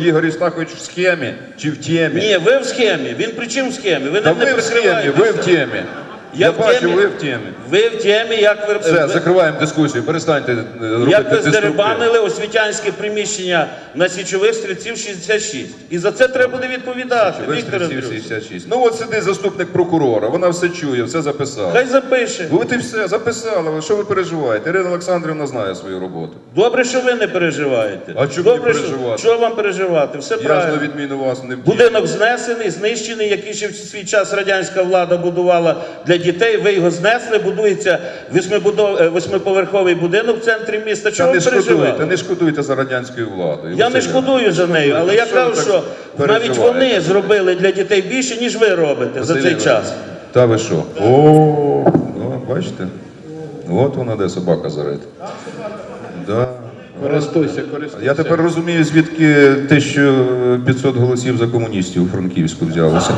Ігор Істахович в схемі чи в темі? Ні, ви в схемі. Він при чим в схемі? Ви Та нам не ви в схемі, ви в темі. Я, в бачу, темі. ви в темі. Ви в темі, як ви, Все, ви- закриваємо дискусію. Перестаньте е, робити як ви деструктив. здерибанили освітянське приміщення на січових стрільців 66. І за це треба буде відповідати, Ви Віктор стрільців Андрійович. 66. Ну от сидить заступник прокурора, вона все чує, все записала. Хай запише. От і все, записала. Ви Що ви переживаєте? Ірина Олександрівна знає свою роботу. Добре, що ви не переживаєте. А чому Добре, що- переживати? Що вам переживати? Все Я ж на правильно. відміну вас не б'ю. Будинок знесений, знищений, який ще в свій час радянська влада будувала для дітей. Ви його знесли, будується е, восьмиповерховий будинок в центрі міста. Та Чого не ви переживаєте? не шкодуйте за радянською владою. Я не шкодую за нею, але я кажу, що навіть вони зробили для дітей більше, ніж ви робите за цей час. Та ви що? О, ну, бачите? От вона де собака зарита. Да. Користуйся, користуйся. Я тепер розумію, звідки 1500 голосів за комуністів у Франківську взялося.